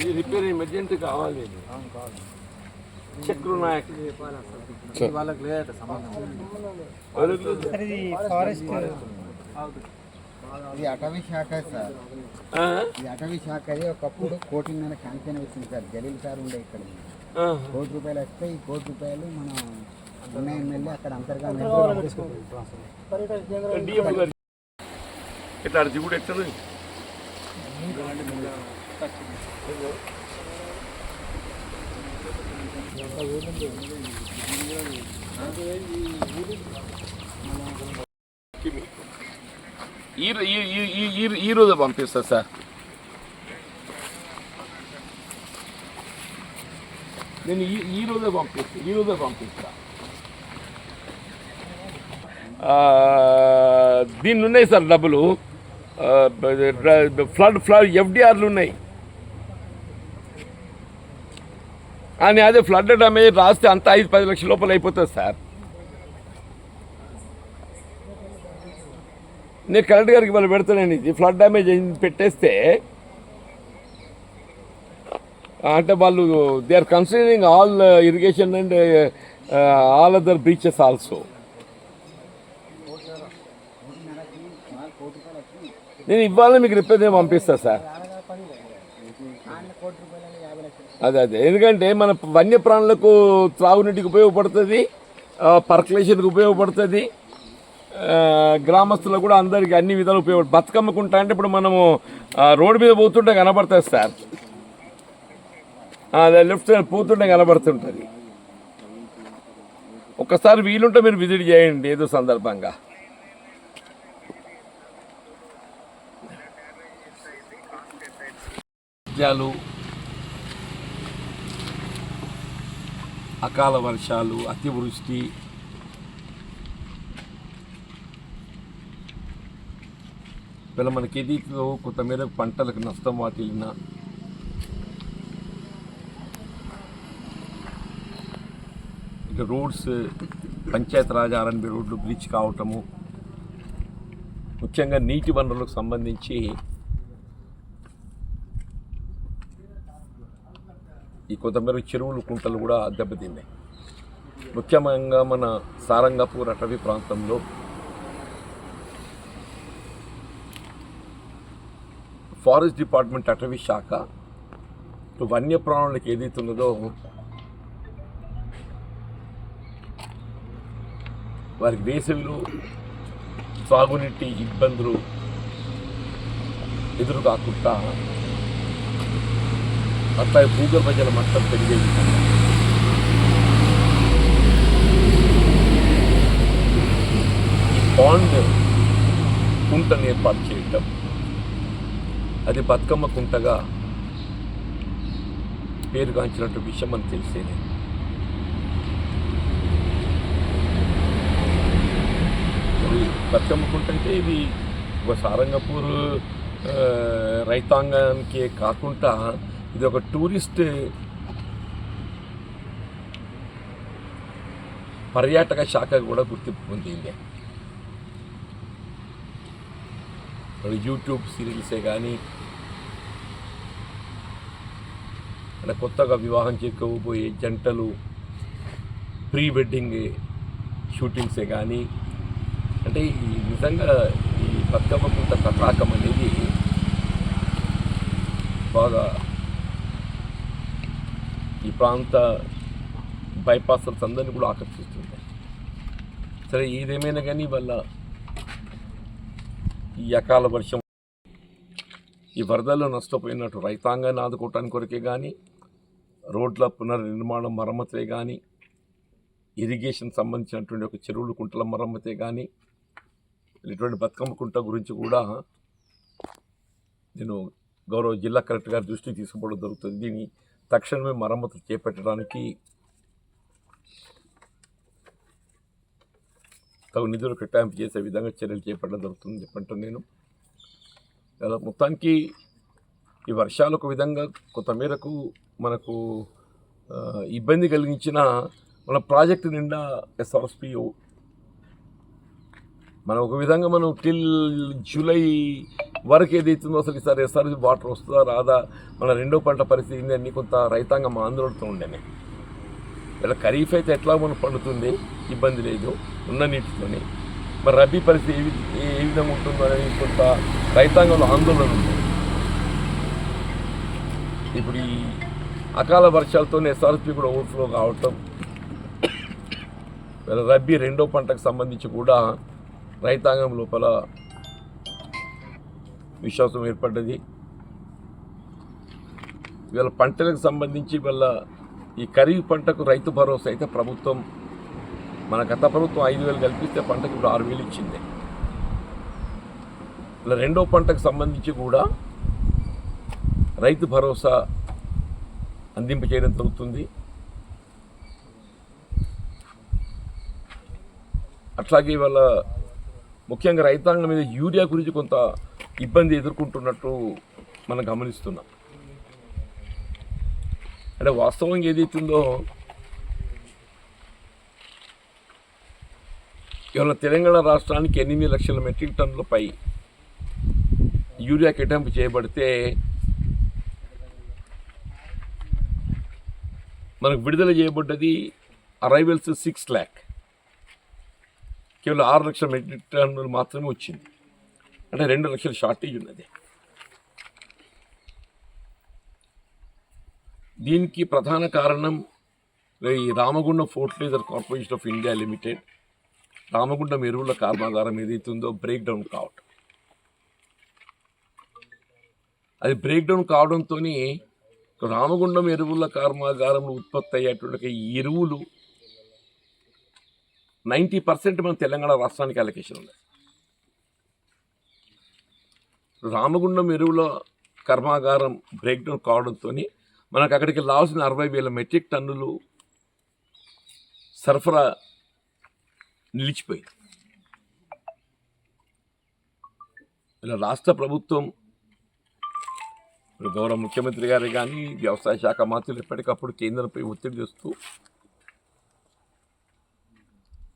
ఈ repair emergent కావాలి. చక్రు నాయక్ వాళ్ళకి లేదట సంబంధం ఫారెస్ట్. ఇది అటవీ శాఖ సార్. ఆ? ఇది అటవీ శాఖ అది ఒకప్పుడు కోటిన్నర క్యాంపెయిన్ వచ్చింది సార్. జలీల్ సార్ ఉండే ఇక్కడ. ఆ. కోటి రూపాయలు వస్తే ఈ కోటి రూపాయలు మన ఉన్న ఎమ్మెల్యే అక్కడ ఇట్లా అడిచి కూడా ఎట్లా ఈ ఈ- ఈ- ఈ- ఈ- ఈ రోజు పంపిస్తా సార్ నేను ఈ ఈ రోజే పంపిస్తా ఈ రోజే పంపిస్తా ఆ, దీన్ని ఉన్నాయి సార్ డబ్బులు ఆ, బ- ఫ్లడ్ ఫ్లడ్ ఎఫ్డిఆర్లు ఉన్నాయి అని అదే ఫ్లడ్ డ్యామేజ్ రాస్తే అంత ఐదు పది లక్షల లోపల అయిపోతుంది సార్. నేను కరెక్ట్ గారికి వాళ్ళు పెడతానండి. ఇది ఫ్లడ్ డ్యామేజ్ పెట్టేస్తే అంటే వాళ్ళు they are considering all irrigation and all other breaches also నేను ఇవాళ మీకు రిపేర్ నేను పంపిస్తా సార్ కోటి రూపాయలు యాభై లక్షలు అదే అదే. ఎందుకంటే మన వన్యప్రాణులకు త్రాగునీటికి ఉపయోగపడుతుంది పర్కులేషన్కి ఉపయోగపడుతుంది. గ్రామస్తులకు కూడా అందరికీ అన్ని విధాలు ఉపయోగపడు బతుకమ్మకుంటా అంటే ఇప్పుడు మనము రోడ్డు మీద పోతుంటే కనబడుతుంది సార్. అదే లెఫ్ట్ సైడ్ పోతుంటే కనబడుతుంటుంది. ఒక్కసారి వీలుంటే మీరు విజిట్ చేయండి ఏదో సందర్భంగా. రాజ్యాలు అకాల వర్షాలు అతివృష్టి. వీళ్ళ మనకి ఏదైతే కొంతమేర పంటలకు నష్టం వాటిల్లిన ఇక roads panchayat raj R N B రోడ్లు బ్రిడ్జ్ కావటము ముఖ్యంగా నీటి వనరులకు సంబంధించి ఈ కొంతమేర చెరువులు కుంటలు కూడా దెబ్బతిన్నాయి. ముఖ్యంగా మన సారంగపూర్ అటవీ ప్రాంతంలో ఫారెస్ట్ డిపార్ట్మెంట్ అటవీ శాఖ వన్యప్రాణులకు ఏదైతే ఉన్నదో వారికి వేసవిలో సాగునీటి ఇబ్బందులు ఎదురు కాకుండా అట్లా భూగర్భ జల మట్టం పెరిగే విధంగా. ఈ పాండ్ కుంటను ఏర్పాటు చేయటం. అది బతుకమ్మ కుంటగా పేరుగాంచినట్టు విషయం అని తెలిసేది బతుకమ్మ కుంట అంటే ఇది ఒక సారంగపూర్ రైతాంగానికి కాకుండా ఇది ఒక టూరిస్ట్ పర్యాటక శాఖ కూడా గుర్తింపు పొందింది. మరి యూట్యూబ్ సీరియల్సే కానీ అంటే కొత్తగా వివాహం చేసుకోబోయే జంటలు ప్రీ వెడ్డింగ్ షూటింగ్సే కానీ అంటే ఈ నిజంగా ఈ బతుకమ్మ కుంట తటాకం అనేది బాగా ఈ ప్రాంత బైపాసర్స్ అందరినీ కూడా ఆకర్షిస్తుంది సరే ఏదేమైనా కానీ వాళ్ళ ఈ అకాల వర్షం ఈ వరదల్లో నష్టపోయినట్టు రైతాంగాన్ని ఆదుకోవటానికి కొరకే కానీ రోడ్ల పునర్నిర్మాణం మరమ్మతే కానీ ఇరిగేషన్ సంబంధించినటువంటి ఒక చెరువులు కుంటల మరమ్మతే కానీ ఇటువంటి బతుకమ్మ కుంట గురించి కూడా నేను గౌరవ జిల్లా కలెక్టర్ గారి దృష్టికి తీసుకుపోవడం జరుగుతుంది. దీన్ని తక్షణమే మరమ్మతులు చేపట్టడానికి తగు నిధులు కేటాయింపు చేసే విధంగా చర్యలు చేపట్టడం జరుగుతుంది చెప్పంటాను నేను. మొత్తానికి ఈ వర్షాలు ఒక విధంగా కొంత మేరకు మనకు ఇబ్బంది కలిగించిన మన ప్రాజెక్టు నిండా ఎస్ఆర్ఎస్పి మనం ఒక విధంగా మనం టిల్ జూలై వరకు ఏదైతుందో అసలు ఈసారి ఎస్ఆర్ఎస్ వాటర్ వస్తుందా రాదా? మన రెండో పంట పరిస్థితి ఏంది అని కొంత రైతాంగం ఆందోళనతో ఉండేనే. ఇలా ఖరీఫ్ అయితే ఎట్లా మనం పండుతుంది? ఇబ్బంది లేదు ఉన్న నీటితోని. మరి రబీ పరిస్థితి ఏ ఏ విధంగా ఉంటుందో అనేది కొంత రైతాంగంలో ఆందోళన ఉంది. ఇప్పుడు ఈ అకాల వర్షాలతో ఎస్ఆర్పి కూడా ఓవర్ఫ్లో కావటం. రబ్బీ రెండో పంటకు సంబంధించి కూడా రైతాంగం లోపల విశ్వాసం ఏర్పడ్డది. వీళ్ళ పంటలకు సంబంధించి వీళ్ళ ఈ ఖరీఫ్ పంటకు రైతు భరోసా అయితే ప్రభుత్వం మన గత ప్రభుత్వం ఐదు వేలు కల్పిస్తే పంటకు ఇప్పుడు ఆరు వేలు ఇచ్చింది. ఇలా రెండో పంటకు సంబంధించి కూడా రైతు భరోసా అందింప చేయడం జరుగుతుంది. అట్లాగే వాళ్ళ ముఖ్యంగా రైతాంగం మీద యూరియా గురించి కొంత ఇబ్బంది ఎదుర్కొంటున్నట్టు మనం గమనిస్తున్నాం. అంటే వాస్తవం ఏదైతుందో ఇవాళ తెలంగాణ రాష్ట్రానికి ఎనిమిది లక్షల మెట్రిక్ టన్నులపై యూరియా కేటాయింపు చేయబడితే మనకు విడుదల చేయబడ్డది అరైవల్స్ సిక్స్ ల్యాక్. కేవలం ఆరు లక్షల మెట్రిక్ టన్నులు మాత్రమే వచ్చింది. అంటే రెండు లక్షల షార్టేజ్ ఉన్నది. దీనికి ప్రధాన కారణం ఈ Ramagundam fertiliser corporation of India limited Ramagundam ఎరువుల కర్మాగారం ఏదైతుందో బ్రేక్ డౌన్ కావటం. అది బ్రేక్ డౌన్ కావడంతో రామగుండం ఎరువుల కర్మాగారంలో ఉత్పత్తి అయ్యేటువంటి ఎరువులు నైంటీ పర్సెంట్ మన తెలంగాణ రాష్ట్రానికి అలొకేషన్ ఉంది రామగుండం ఎరువుల కర్మాగారం బ్రేక్డౌన్ కావడంతో మనకు అక్కడికి రావాల్సిన అరవై వేల మెట్రిక్ టన్నులు సరఫరా నిలిచిపోయింది. ఇలా రాష్ట్ర ప్రభుత్వం గౌరవ ముఖ్యమంత్రి గారు కానీ వ్యవసాయ శాఖ మంత్రులు ఎప్పటికప్పుడు కేంద్రంపై ఒత్తిడి చేస్తూ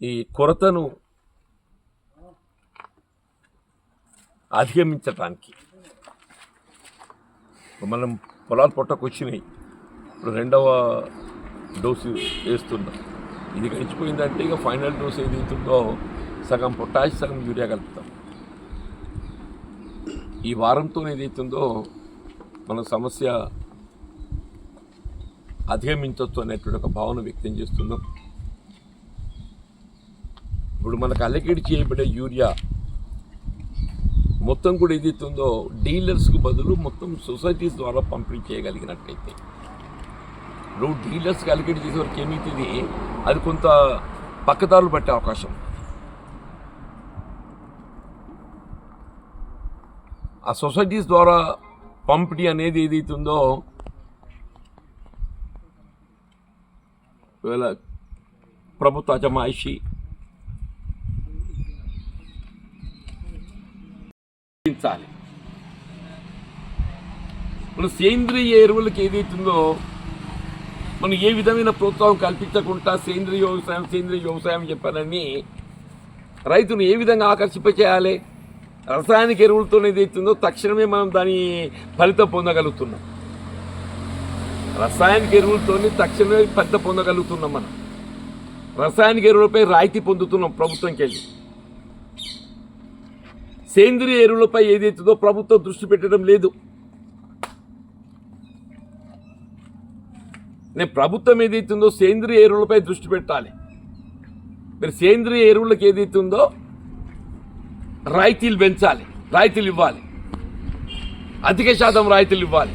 ఈ కొరతను అధిగమించటానికి. మనం పొలాలు పొట్టకొచ్చినాయి ఇప్పుడు రెండవ డోసు వేస్తున్నాం. ఇది గడిచిపోయిందంటే ఇక ఫైనల్ డోస్ ఏది సగం పొటాష్ సగం యూరియా కలుపుతాం. ఈ వారంతో ఏదైతుందో మన సమస్య అధిగమించవచ్చు అనేటువంటి ఒక భావన వ్యక్తం చేస్తున్నాం. ఇప్పుడు మనకు అలకేట్ చేయబడే యూరియా మొత్తం కూడా ఏదైతుందో డీలర్స్కు బదులు మొత్తం సొసైటీస్ ద్వారా పంపిణీ చేయగలిగినట్టయితే. నువ్వు డీలర్స్కి అలికేట్ చేసే వరకు ఏమవుతుంది అది కొంత పక్కదారులు పట్టే అవకాశం. ఆ సొసైటీస్ ద్వారా పంపిణీ అనేది ఏదైతుందో ఒకవేళ ప్రభుత్వ అజమాయిషి పండించాలి మన సేంద్రియ ఎరువులకు ఏదైతుందో మనం ఏ విధమైన ప్రోత్సాహం కల్పించకుండా సేంద్రియ వ్యవసాయం సేంద్రియ వ్యవసాయం చెప్పానని రైతును ఏ విధంగా ఆకర్షింపచేయాలి? రసాయనిక ఎరువులతో ఏదైతుందో తక్షణమే మనం దాని ఫలితం పొందగలుగుతున్నాం. రసాయనిక ఎరువులతోనే తక్షణమే ఫలితం పొందగలుగుతున్నాం మనం. రసాయనిక ఎరువులపై రాయితీ పొందుతున్నాం ప్రభుత్వంకి వెళ్ళి సేంద్రియ ఎరువులపై ఏదైతుందో ప్రభుత్వం దృష్టి పెట్టడం లేదు. నేను ప్రభుత్వం ఏదైతుందో సేంద్రియ ఎరువులపై దృష్టి పెట్టాలి. మీరు సేంద్రియ ఎరువులకు ఏదైతుందో రాయితీలు పెంచాలి. రాయితీలు ఇవ్వాలి. అధిక శాతం రాయితీలు ఇవ్వాలి.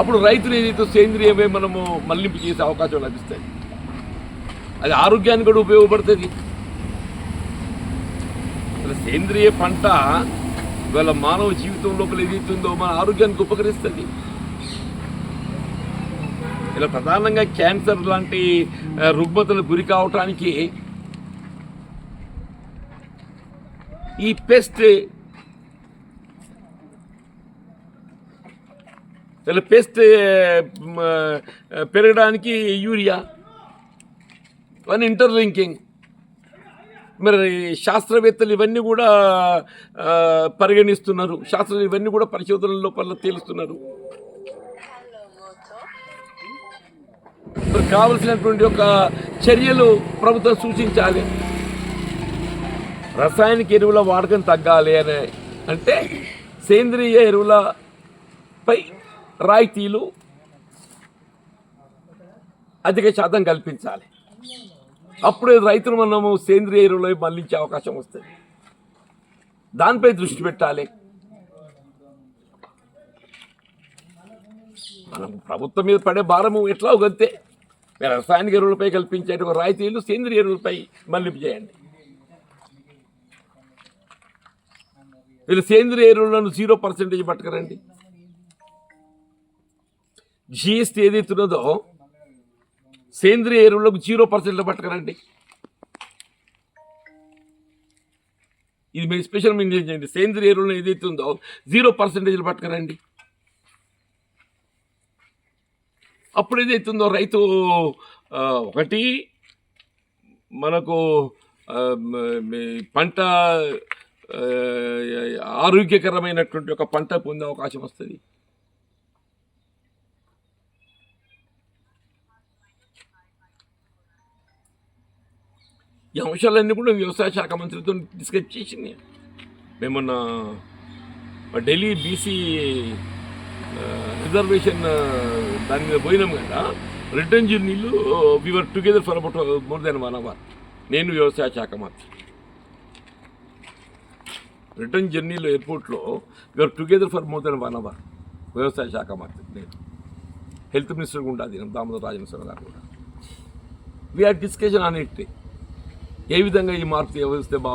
అప్పుడు రైతులు ఏదైతే సేంద్రియమే మనము మళ్ళింపు చేసే అవకాశం లభిస్తుంది అది ఆరోగ్యానికి కూడా ఉపయోగపడుతుంది. అసలు సేంద్రియ పంట ఇవాళ మానవ జీవితం లోపల ఏదైతుందో మన ఆరోగ్యానికి ఉపకరిస్తుంది. ఇలా ప్రధానంగా క్యాన్సర్ లాంటి రుగ్మతలు గురి కావటానికి ఈ పెస్ట్ ఇలా పెస్ట్ పెరగడానికి యూరియా వన్ ఇంటర్లింకింగ్ మరి శాస్త్రవేత్తలు ఇవన్నీ కూడా పరిగణిస్తున్నారు. శాస్త్ర ఇవన్నీ కూడా పరిశోధనల లోపల తేలుస్తున్నారు. మరి కావలసినటువంటి ఒక చర్యలు ప్రభుత్వం సూచించాలి. రసాయనిక ఎరువుల వాడకం తగ్గాలి అని అంటే సేంద్రియ ఎరువులపై రాయితీలు అధిక శాతం కల్పించాలి. అప్పుడే రైతులు మనము సేంద్రియ ఎరువులు మళ్ళించే అవకాశం వస్తుంది. దానిపై దృష్టి పెట్టాలి. మనం ప్రభుత్వం మీద పడే భారము ఎట్లా గంతే మీరు రసాయనిక ఎరువులపై కల్పించే రాయితీలు సేంద్రియ ఎరువులపై మళ్ళింపు చేయండి. వీళ్ళు సేంద్రియ ఎరువులను జీరో పర్సెంటేజ్ పట్టుకరండి. జిఎస్టీ ఏదైతే ఉన్నదో సేంద్రియ ఎరువులకు జీరో పర్సెంట్లో పట్టుకురండి ఇది మేము స్పెషల్ మెయింటైన్ చేయండి. సేంద్రియ ఎరువులను ఏదైతే ఉందో జీరో పర్సెంటేజ్లు పట్టుకురండి అప్పుడు ఏదైతే ఉందో రైతు ఒకటి మనకు పంట ఆరోగ్యకరమైనటువంటి ఒక పంట పొందే అవకాశం వస్తుంది. ఈ అంశాలన్నీ కూడా వ్యవసాయ శాఖ మంత్రితో డిస్కస్ చేసింది. మేము ఢిల్లీ బీసీ రిజర్వేషన్ దాని మీద పోయినాం కదా return జర్నీలు we are together for about more than one hour నేను వ్యవసాయ శాఖ మంత్రి. రిటర్న్ జర్నీలో ఎయిర్పోర్ట్లో we are together for more than one hour వ్యవసాయ శాఖ మంత్రి నేను. హెల్త్ మినిస్టర్ కూడా అది దామోదర్ రాజేశ్వర గారు కూడా. We are discussion on it ఏ విధంగా ఈ మార్పు వస్తే బాగు